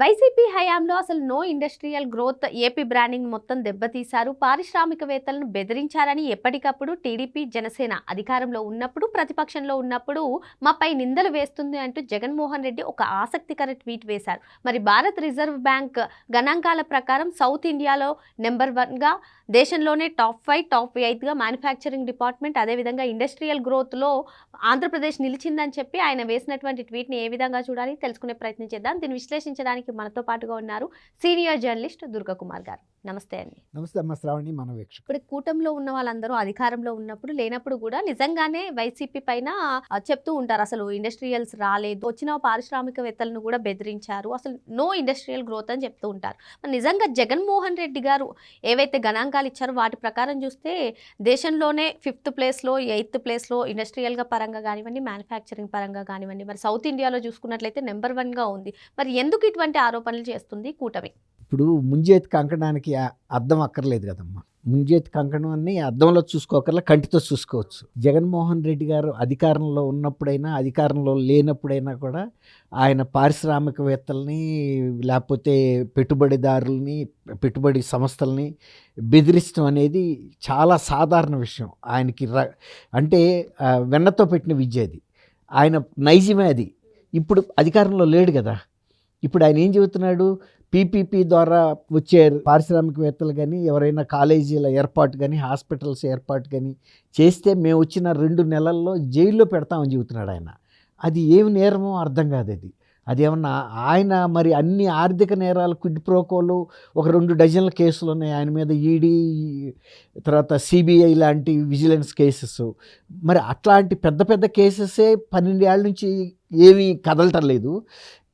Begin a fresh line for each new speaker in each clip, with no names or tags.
YCP హయాంలో అసలు no industrial growth AP branding మొత్తం దెబ్బతీశారు. పారిశ్రామికవేత్తలను బెదిరించారని ఎప్పటికప్పుడు టీడీపీ జనసేన అధికారంలో ఉన్నప్పుడు ప్రతిపక్షంలో ఉన్నప్పుడు మాపై నిందలు వేస్తుంది అంటూ జగన్మోహన్ రెడ్డి ఒక ఆసక్తికర ట్వీట్ వేశారు. మరి భారత్ రిజర్వ్ బ్యాంక్ గణాంకాల ప్రకారం సౌత్ ఇండియాలో నెంబర్ వన్గా దేశంలోనే టాప్ ఫైవ్ టాప్ ఎయిత్గా మ్యానుఫ్యాక్చరింగ్ డిపార్ట్మెంట్ అదేవిధంగా ఇండస్ట్రియల్ గ్రోత్లో ఆంధ్రప్రదేశ్ నిలిచిందని చెప్పి ఆయన వేసినటువంటి ట్వీట్ని ఏ విధంగా చూడాలి తెలుసుకునే ప్రయత్నం చేద్దాం. దీన్ని విశ్లేషించడానికి మనతో పాటుగా ఉన్నారు సీనియర్ జర్నలిస్ట్ దుర్గకుమార్ గారు. నమస్తే అండి.
నమస్తే అమ్మ శ్రావణి మన
ఇప్పుడు కూటమిలో ఉన్న వాళ్ళందరూ అధికారంలో ఉన్నప్పుడు లేనప్పుడు కూడా నిజంగానే వైసీపీ పైన చెప్తూ ఉంటారు. అసలు ఇండస్ట్రియల్స్ రాలేదు. వచ్చిన పారిశ్రామికవేత్తలను కూడా బెదిరించారు. అసలు నో ఇండస్ట్రియల్ గ్రోత్ అని చెప్తూ ఉంటారు. మరి నిజంగా జగన్మోహన్ రెడ్డి గారు ఏవైతే గణాంకాలు ఇచ్చారో వాటి ప్రకారం చూస్తే దేశంలోనే ఫిఫ్త్ ప్లేస్లో ఎయిత్ ప్లేస్లో ఇండస్ట్రియల్గా పరంగా కానివ్వండి మ్యానుఫ్యాక్చరింగ్ పరంగా కానివ్వండి మరి సౌత్ ఇండియాలో చూసుకున్నట్లయితే నెంబర్ వన్గా ఉంది. మరి ఎందుకు ఇటువంటి ఆరోపణలు చేస్తుంది కూటమి.
ఇప్పుడు ముంజేతి కంకణానికి అర్థం అక్కర్లేదు కదమ్మా. ముంజేతి కంకణం అన్ని అద్దంలో చూసుకోకర్లా కంటితో చూసుకోవచ్చు. జగన్మోహన్ రెడ్డి గారు అధికారంలో ఉన్నప్పుడైనా అధికారంలో లేనప్పుడైనా కూడా ఆయన పారిశ్రామికవేత్తల్ని లేకపోతే పెట్టుబడిదారుల్ని పెట్టుబడి సంస్థల్ని బెదిరించడం అనేది చాలా సాధారణ విషయం. ఆయనకి ర అంటే వెన్నతో పెట్టిన విద్య అది. ఆయన నైజమే అది. ఇప్పుడు అధికారంలో లేడు కదా. ఇప్పుడు ఆయన ఏం చెబుతున్నాడు? పీపీపీ ద్వారా వచ్చే పారిశ్రామికవేత్తలు కానీ ఎవరైనా కాలేజీల ఏర్పాటు కానీ హాస్పిటల్స్ ఏర్పాటు కానీ చేస్తే మేము వచ్చిన రెండు నెలల్లో జైల్లో పెడతామని చెబుతున్నాడు ఆయన. అది ఏమి నేరమో అర్థం కాదు అది అదేమన్నా ఆయన మరి అన్ని ఆర్థిక నేరాలు క్విడ్ ప్రోకోలు ఒక రెండు డజన్ల కేసులు ఉన్నాయి ఆయన మీద ఈడీ తర్వాత సిబిఐ లాంటి విజిలెన్స్ కేసెస్. మరి అట్లాంటి పెద్ద పెద్ద కేసెసే పన్నెండేళ్ళ నుంచి ఏమీ కదలటం లేదు.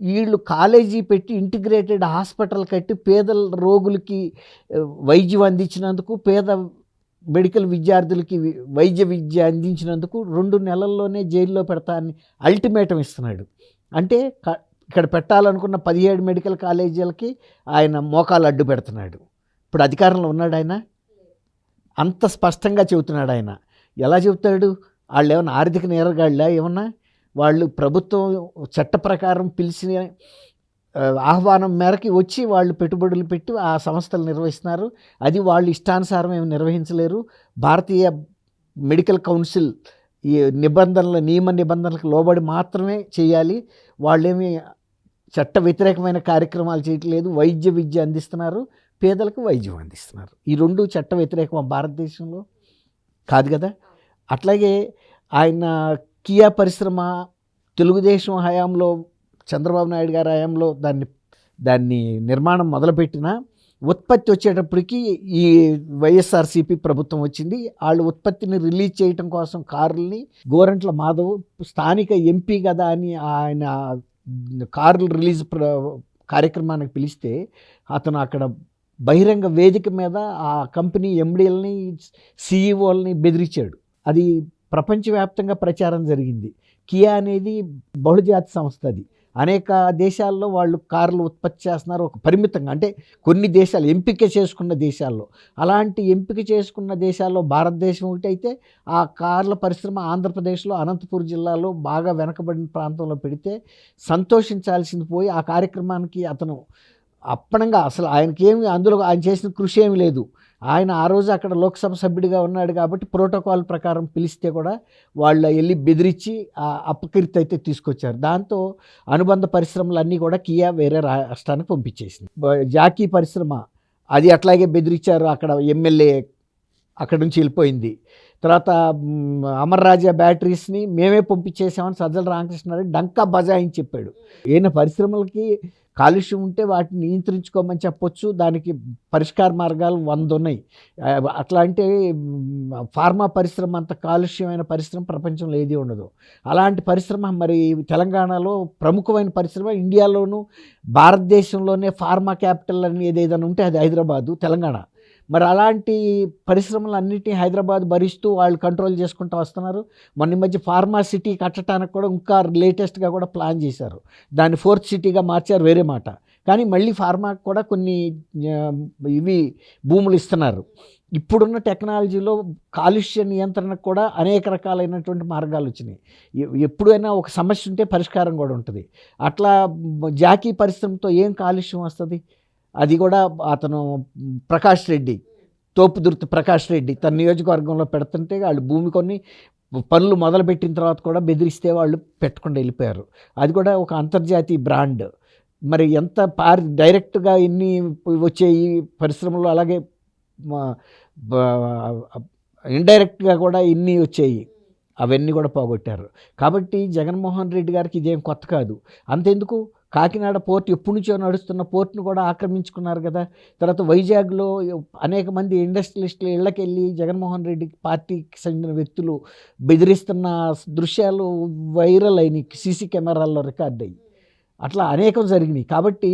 వీళ్ళు కాలేజీ పెట్టి ఇంటిగ్రేటెడ్ హాస్పిటల్ కట్టి పేద రోగులకి వైద్యం అందించినందుకు పేద మెడికల్ విద్యార్థులకి వైద్య విద్య అందించినందుకు రెండు నెలల్లోనే జైల్లో పెడతా అని అల్టిమేటం ఇస్తున్నాడు. అంటే ఇక్కడ పెట్టాలనుకున్న పదిహేడు మెడికల్ కాలేజీలకి ఆయన మోకాలు అడ్డు పెడుతున్నాడు. ఇప్పుడు అధికారంలో ఉన్నాడు ఆయన? అంత స్పష్టంగా చెబుతున్నాడు ఆయన. ఎలా చెబుతాడు? వాళ్ళు ఏమైనా ఆర్థిక నేరగాళ్ళ? ఏమన్నా? వాళ్ళు ప్రభుత్వం చట్ట ప్రకారం పిలిచిన ఆహ్వానం మేరకి వచ్చి వాళ్ళు పెట్టుబడులు పెట్టి ఆ సంస్థలు నిర్వహిస్తున్నారు. అది వాళ్ళు ఇష్టానుసారం ఏమి నిర్వహించలేరు. భారతీయ మెడికల్ కౌన్సిల్ ఈ నిబంధనల నియమ నిబంధనలకు లోబడి మాత్రమే చేయాలి. వాళ్ళేమి చట్ట వ్యతిరేకమైన కార్యక్రమాలు చేయట్లేదు. వైద్య విద్య అందిస్తున్నారు. పేదలకు వైద్యం అందిస్తున్నారు. ఈ రెండు చట్ట వ్యతిరేకం భారతదేశంలో? కాదు కదా. అట్లాగే ఆయన కియా పరిశ్రమ తెలుగుదేశం హయాంలో చంద్రబాబు నాయుడు గారి హయాంలో దాన్ని దాన్ని నిర్మాణం మొదలుపెట్టిన ఉత్పత్తి వచ్చేటప్పటికి ఈ వైఎస్ఆర్సీపీ ప్రభుత్వం వచ్చింది. వాళ్ళు ఉత్పత్తిని రిలీజ్ చేయటం కోసం కారుల్ని గోరంట్ల మాధవ్ స్థానిక ఎంపీ కదా అని ఆయన కార్లు రిలీజ్ ప్ర కార్యక్రమానికి పిలిస్తే అతను అక్కడ బహిరంగ వేదిక మీద ఆ కంపెనీ ఎండీలని సీఈఓల్ని బెదిరించాడు. అది ప్రపంచవ్యాప్తంగా ప్రచారం జరిగింది. కియా అనేది బహుళజాతి సంస్థ అది. అనేక దేశాల్లో వాళ్ళు కార్లు ఉత్పత్తి చేస్తున్నారు. ఒక పరిమితంగా అంటే కొన్ని దేశాలు ఎంపిక చేసుకున్న దేశాల్లో. అలాంటి ఎంపిక చేసుకున్న దేశాల్లో భారతదేశం ఒకటి అయితే ఆ కార్ల పరిశ్రమ ఆంధ్రప్రదేశ్లో అనంతపూర్ జిల్లాలో బాగా వెనకబడిన ప్రాంతంలో పెడితే సంతోషించాల్సింది పోయి ఆ కార్యక్రమానికి అతను అప్పణంగా అసలు ఆయనకి ఏమి అందులో ఆయన చేసిన కృషి ఏమి లేదు. ఆయన ఆ రోజు అక్కడ లోక్సభ సభ్యుడిగా ఉన్నాడు కాబట్టి ప్రోటోకాల్ ప్రకారం పిలిస్తే కూడా వాళ్ళు వెళ్ళి బెదిరించి ఆ అపకీర్తి అయితే తీసుకొచ్చారు. దాంతో అనుబంధ పరిశ్రమలన్నీ కూడా కియా వేరే రాష్ట్రానికి పంపించేసింది. జాకీ పరిశ్రమ అది అట్లాగే బెదిరించారు అక్కడ ఎమ్మెల్యే అక్కడ నుంచి వెళ్ళిపోయింది. తర్వాత అమర్ రాజా బ్యాటరీస్ని మేమే పంపించేసామని సజ్జల రామకృష్ణారెడ్డి డంకా బజాయించి చెప్పాడు. ఈయన పరిశ్రమలకి కాలుష్యం ఉంటే వాటిని నియంత్రించుకోమని చెప్పొచ్చు. దానికి పరిష్కార మార్గాలు వంద ఉన్నాయి అట్లా అంటే ఫార్మా పరిశ్రమ అంత కాలుష్యమైన పరిశ్రమ ప్రపంచంలో ఏది ఉండదు. అలాంటి పరిశ్రమ మరి తెలంగాణలో ప్రముఖమైన పరిశ్రమ ఇండియాలోను భారతదేశంలోనే ఫార్మా క్యాపిటల్ అని ఏదైనా ఉంటే అది హైదరాబాదు తెలంగాణ. మరి అలాంటి పరిశ్రమలన్నిటినీ హైదరాబాద్ భరిస్తూ వాళ్ళు కంట్రోల్ చేసుకుంటూ వస్తున్నారు. మొన్న ఈ మధ్య ఫార్మా సిటీ కట్టడానికి కూడా ఇంకా లేటెస్ట్గా కూడా ప్లాన్ చేశారు. దాన్ని ఫోర్త్ సిటీగా మార్చారు వేరే మాట. కానీ మళ్ళీ ఫార్మాకి కూడా కొన్ని ఇవి భూములు ఇస్తున్నారు. ఇప్పుడున్న టెక్నాలజీలో కాలుష్య నియంత్రణకు కూడా అనేక రకాలైనటువంటి మార్గాలు వచ్చినాయి. ఎప్పుడైనా ఒక సమస్య ఉంటే పరిష్కారం కూడా ఉంటుంది. అట్లా జాకీ పరిశ్రమతో ఏం కాలుష్యం వస్తుంది? అది కూడా అతను ప్రకాష్ రెడ్డి తోపుదుర్తి ప్రకాష్ రెడ్డి తన నియోజకవర్గంలో పెడుతుంటే వాళ్ళు భూమి కొన్ని పనులు మొదలుపెట్టిన తర్వాత కూడా బెదిరిస్తే వాళ్ళు పెట్టకుండా వెళ్ళిపోయారు. అది కూడా ఒక అంతర్జాతీయ బ్రాండ్. మరి ఎంత పార్ డైరెక్ట్గా ఎన్ని వచ్చాయి పరిశ్రమలు అలాగే ఇండైరెక్ట్గా కూడా ఇన్ని వచ్చాయి అవన్నీ కూడా పోగొట్టారు. కాబట్టి జగన్మోహన్ రెడ్డి గారికి ఇదేం కొత్త కాదు. అంతెందుకు? కాకినాడ పోర్ట్ ఎప్పటి నుంచో నడుస్తున్న పోర్ట్ను కూడా ఆక్రమించుకున్నారు కదా. తర్వాత వైజాగ్లో అనేక మంది ఇండస్ట్రియలిస్టులు ఇళ్ళకెళ్ళి జగన్మోహన్ రెడ్డి పార్టీకి చెందిన వ్యక్తులు బెదిరిస్తున్న దృశ్యాలు వైరల్ అయినాయి సీసీ కెమెరాల్లో రికార్డ్ అయ్యి. అట్లా అనేకం జరిగినాయి. కాబట్టి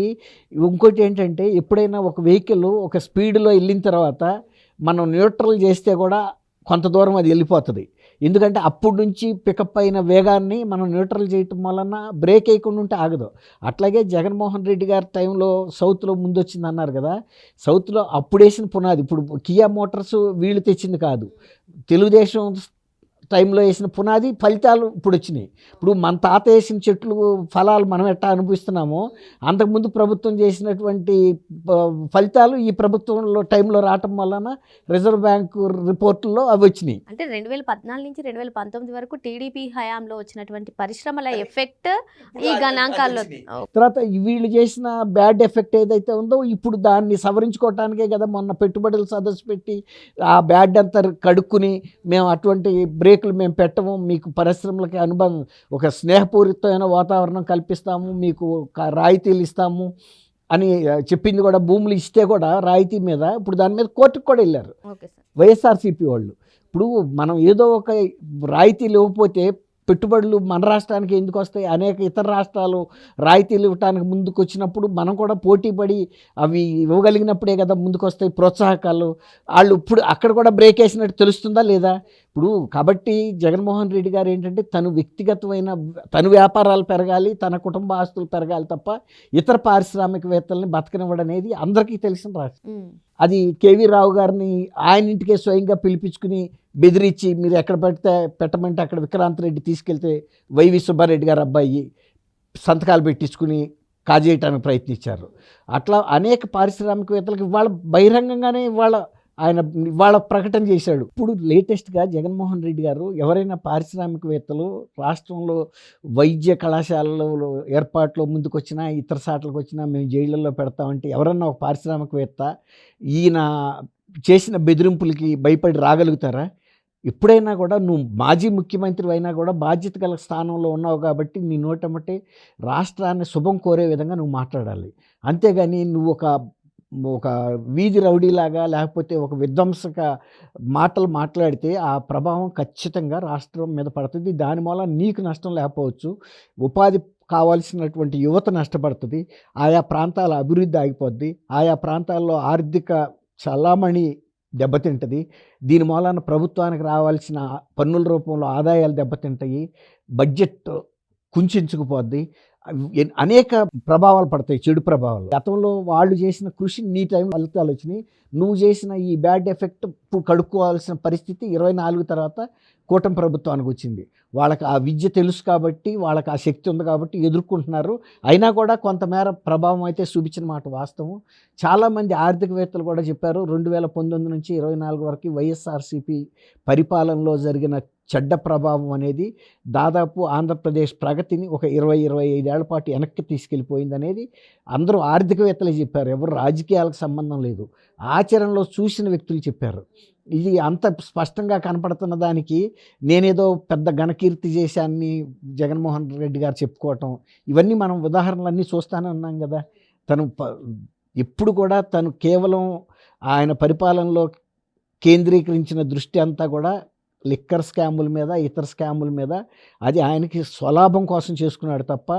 ఇంకోటి ఏంటంటే ఎప్పుడైనా ఒక వెహికల్ ఒక స్పీడ్లో వెళ్ళిన తర్వాత మనం న్యూట్రల్ చేస్తే కూడా కొంత దూరం అది వెళ్ళిపోతుంది. ఎందుకంటే అప్పటి నుంచి పికప్ అయిన వేగాన్ని మనం న్యూట్రల్ చేయటం వలన బ్రేక్ వేయకుండా ఉంటే ఆగదు. అట్లాగే జగన్మోహన్ రెడ్డి గారి టైంలో సౌత్లో ముందు వచ్చింది అన్నారు కదా సౌత్లో అప్పుడేసిన పునాది ఇప్పుడు కియా మోటార్స్ వీళ్ళు తెచ్చింది కాదు. తెలుగుదేశం టైంలో వేసిన పునాది ఫలితాలు ఇప్పుడు వచ్చినాయి ఇప్పుడు మన తాత వేసిన చెట్లు ఫలాలు మనం ఎట్టా అనుభవిస్తున్నామో అంతకుముందు ప్రభుత్వం చేసినటువంటి ఫలితాలు ఈ ప్రభుత్వంలో టైంలో రావటం వలన రిజర్వ్ బ్యాంకు రిపోర్టుల్లో అవి వచ్చినాయి.
అంటే రెండు వేల పద్నాలుగు నుంచి రెండు వేల పంతొమ్మిది వరకు టీడీపీ హయాంలో వచ్చినటువంటి పరిశ్రమల ఎఫెక్ట్ ఈ గణాంకాల్లో
తర్వాత వీళ్ళు చేసిన బ్యాడ్ ఎఫెక్ట్ ఏదైతే ఉందో ఇప్పుడు దాన్ని సవరించుకోవటానికే కదా మొన్న పెట్టుబడులు సదస్సు పెట్టి ఆ బ్యాడ్ అంతా కడుక్కుని మేము అటువంటి బ్రేకులు మేము పెట్టము మీకు పరిశ్రమలకి అనుబంధం ఒక స్నేహపూరితమైన వాతావరణం కల్పిస్తాము మీకు రాయితీలు ఇస్తాము అని చెప్పింది కూడా భూములు ఇస్తే కూడా రాయితీ మీద ఇప్పుడు దాని మీద కోర్టుకు కూడా వెళ్ళారు. వైఎస్ఆర్సీపీ వాళ్ళు. ఇప్పుడు మనం ఏదో ఒక రాయితీలు ఇవ్వకపోతే పెట్టుబడులు మన రాష్ట్రానికి ఎందుకు వస్తాయి? అనేక ఇతర రాష్ట్రాలు రాయితీలు ఇవ్వడానికి ముందుకు వచ్చినప్పుడు మనం కూడా పోటీ పడి అవి ఇవ్వగలిగినప్పుడే కదా ముందుకు వస్తాయి ప్రోత్సాహకాలు. వాళ్ళు ఇప్పుడు అక్కడ కూడా బ్రేక్ వేసినట్టు తెలుస్తుందా లేదా? ఇప్పుడు కాబట్టి జగన్మోహన్ రెడ్డి గారు ఏంటంటే తను వ్యక్తిగతమైన తను వ్యాపారాలు పెరగాలి తన కుటుంబ ఆస్తులు పెరగాలి తప్ప ఇతర పారిశ్రామికవేత్తల్ని బతకనివ్వడం అనేది అందరికీ తెలిసిన రాష్ట్రం. అది కేవీ రావు గారిని ఆయన ఇంటికే స్వయంగా పిలిపించుకుని బెదిరించి మీరు ఎక్కడ పెడితే పెట్టమంటే అక్కడ విక్రాంత్ రెడ్డి తీసుకెళ్తే వైవి సుబ్బారెడ్డి గారు అబ్బాయి సంతకాలు పెట్టించుకుని కాజేయటానికి ప్రయత్నించారు. అట్లా అనేక పారిశ్రామికవేత్తలకు ఇవాళ బహిరంగంగానే ఇవాళ ఆయన ఇవాళ ప్రకటన చేశాడు. ఇప్పుడు లేటెస్ట్గా జగన్మోహన్ రెడ్డి గారు ఎవరైనా పారిశ్రామికవేత్తలు రాష్ట్రంలో వైద్య కళాశాలలో ఏర్పాట్లో ముందుకొచ్చినా ఇతర సాట్లకు వచ్చినా మేము జైళ్ళల్లో పెడతామంటే ఎవరన్నా ఒక పారిశ్రామికవేత్త ఈయన చేసిన బెదిరింపులకి భయపడి రాగలుగుతారా? ఎప్పుడైనా కూడా నువ్వు మాజీ ముఖ్యమంత్రి అయినా కూడా బాధ్యత గల స్థానంలో ఉన్నావు కాబట్టి నీ నోటమటే రాష్ట్రాన్ని శుభం కోరే విధంగా నువ్వు మాట్లాడాలి. అంతేగాని నువ్వు ఒక ఒక వీధి రౌడీలాగా లేకపోతే ఒక విధ్వంసక మాటలు మాట్లాడితే ఆ ప్రభావం ఖచ్చితంగా రాష్ట్రం మీద పడుతుంది. దాని మూలం నీకు నష్టం లేకపోవచ్చు. ఉపాధి కావాల్సినటువంటి యువత నష్టపడుతుంది. ఆయా ప్రాంతాల అభివృద్ధి ఆగిపోద్ది. ఆయా ప్రాంతాల్లో ఆర్థిక చలామణి దెబ్బతింటుంది. దీని మూలాన ప్రభుత్వానికి రావాల్సిన పన్నుల రూపంలో ఆదాయాలు దెబ్బతింటాయి. బడ్జెట్ కుంచుకుపోద్ది అనేక ప్రభావాలు పడతాయి చెడు ప్రభావాలు. గతంలో వాళ్ళు చేసిన కృషి నీ టైం ఫలితాలు వచ్చినాయి. నువ్వు చేసిన ఈ బ్యాడ్ ఎఫెక్ట్ కడుక్కోవాల్సిన పరిస్థితి ఇరవై నాలుగు తర్వాత కూటమి ప్రభుత్వానికి వచ్చింది. వాళ్ళకి ఆ విద్య తెలుసు కాబట్టి వాళ్ళకి ఆ శక్తి ఉంది కాబట్టి ఎదుర్కొంటున్నారు. అయినా కూడా కొంతమేర ప్రభావం అయితే చూపించిన మాట వాస్తవం. చాలామంది ఆర్థికవేత్తలు కూడా చెప్పారు రెండు వేల పంతొమ్మిది నుంచి ఇరవై నాలుగు వరకు వైఎస్ఆర్సీపీ పరిపాలనలో జరిగిన చెడ్డ ప్రభావం అనేది దాదాపు ఆంధ్రప్రదేశ్ ప్రగతిని ఒక ఇరవై ఇరవై ఐదేళ్ళ పాటు వెనక్కి తీసుకెళ్ళిపోయింది అనేది అందరూ ఆర్థికవేత్తలే చెప్పారు. ఎవరు రాజకీయాలకు సంబంధం లేదు. ఆచరణలో చూసిన వ్యక్తులు చెప్పారు. ఇది అంత స్పష్టంగా కనపడుతున్న దానికి నేనేదో పెద్ద ఘనకీర్తి చేశాన్ని జగన్మోహన్ రెడ్డి గారు చెప్పుకోవటం ఇవన్నీ మనం ఉదాహరణలన్నీ చూస్తానే ఉన్నాం కదా. తను ప- ఎప్పుడు కూడా తను కేవలం ఆయన పరిపాలనలో కేంద్రీకరించిన దృష్టి అంతా కూడా లిక్కర్ స్కాముల మీద ఇతర స్కాముల మీద. అది ఆయనకి స్వలాభం కోసం చేసుకున్నాడు తప్ప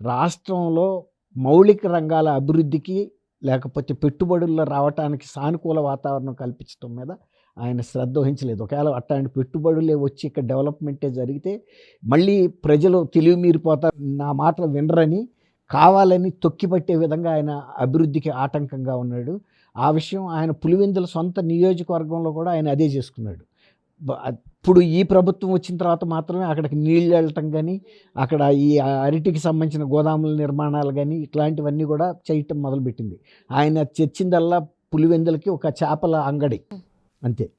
రాష్ట్రంలో మౌలిక రంగాల అభివృద్ధికి లేకపోతే పెట్టుబడుల్లో రావటానికి సానుకూల వాతావరణం కల్పించడం మీద ఆయన శ్రద్ధ వహించలేదు. ఒకవేళ అట్లాంటి పెట్టుబడులే వచ్చి ఇక్కడ డెవలప్మెంటే జరిగితే మళ్ళీ ప్రజలు తెలివి మీరిపోతారు నా మాటలు వినరని కావాలని తొక్కిపట్టే విధంగా ఆయన అభివృద్ధికి ఆటంకంగా ఉన్నాడు. ఆ విషయం ఆయన పులివెందుల సొంత నియోజకవర్గంలో కూడా ఆయన అదే చేసుకున్నాడు. ఇప్పుడు ఈ ప్రభుత్వం వచ్చిన తర్వాత మాత్రమే అక్కడికి నీళ్ళు వెళ్ళటం కానీ అక్కడ ఈ అరటికి సంబంధించిన గోదాముల నిర్మాణాలు కానీ ఇట్లాంటివన్నీ కూడా చేయటం మొదలుపెట్టింది. ఆయన తెచ్చిందల్లా పులివెందులకి ఒక చేపల అంగడి. అంతే.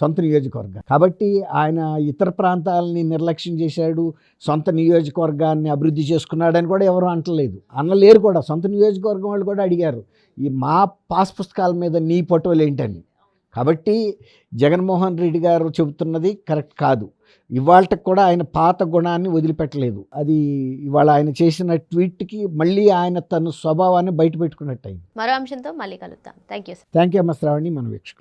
సొంత నియోజకవర్గం. కాబట్టి ఆయన ఇతర ప్రాంతాలని నిర్లక్ష్యం చేశాడు సొంత నియోజకవర్గాన్ని అభివృద్ధి చేసుకున్నాడని కూడా ఎవరు అంటలేదు. అనలేరు కూడా. సొంత నియోజకవర్గం వాళ్ళు కూడా అడిగారు ఈ మా పాస్ పుస్తకాల మీద నీ ఫోటోలు ఏంటని కాబట్టి జగన్మోహన్ రెడ్డి గారు చెబుతున్నది కరెక్ట్ కాదు. ఇవాళకి కూడా ఆయన పాత గుణాన్ని వదిలిపెట్టలేదు. అది ఇవాళ ఆయన చేసిన ట్వీట్కి మళ్ళీ ఆయన తన స్వభావాన్ని బయట పెట్టుకున్నట్టు అయింది
మరో అంశంతో మళ్ళీ కలుద్దాం. Thank you sir.
Thank you అమ్మ శ్రావణి మన వీక్షకులు.